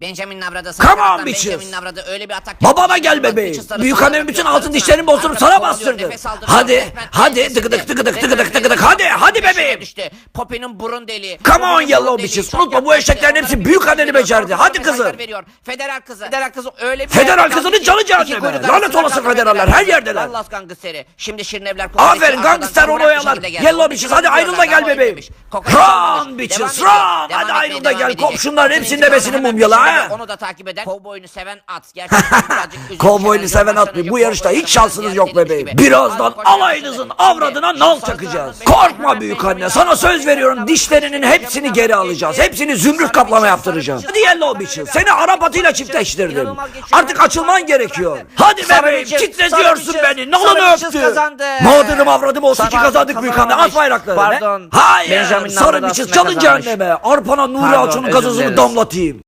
Benjamin Navrat'a Come on, bitches. Benjamin Navrat'a öyle bir atak yaptı. gel bebeğim. Büyük annemin bütün altın bozdurmup Arkada sana bastırdı. Hadi, hadi, tıkıdık, aldı. tıkıdık, Resmen tıkıdık, tıkıdık. nefes Hadi, hadi bebeğim. düştü. Poppy'nin burun deliği. Come on, yellow bitches. Unutma, bu eşeklerin hepsi büyük anneni becerdi. Hadi kızım. Federal kızı. Federal kızı öyle bir Federal kızının canı cehenneme. Lanet kaldı federaller, Federal her yerdeler. Dallas gangsteri. Şimdi Şirinevler Aferin gangster onu oyalar. Yellow bitches hadi ayrıl da gel bebeğim. Run bitches run. Hadi ayrıl da gel. edecek. Komşunlar hepsinin hemen mumyala ha. Onu da takip eden kovboyunu seven at. Gerçekten birazcık üzücü Kovboyunu seven at mı? Bu yarışta hiç şansınız yok bebeğim. Birazdan alayınızın avradına nal çakacağız. Korkma büyük anne. Sana söz veriyorum dişlerinin hepsini geri alacağız. Hepsini zümrüt kaplama sarı Hadi yellow bitches. Seni Arap atıyla çiftleştirdim. İnanılmaz geçiyor. Artık açılman gerekiyor. Hadi bebeğim sarı bitches, beni. Nalını öptü. Mağdurum avradım olsun ki kazandık büyük anne. At bayrakları. Pardon. Hayır. Navrat bitches aslında çalın cehenneme. Arpana Nuri Pardon, Alço'nun özür gazozunu dileriz. damlatayım.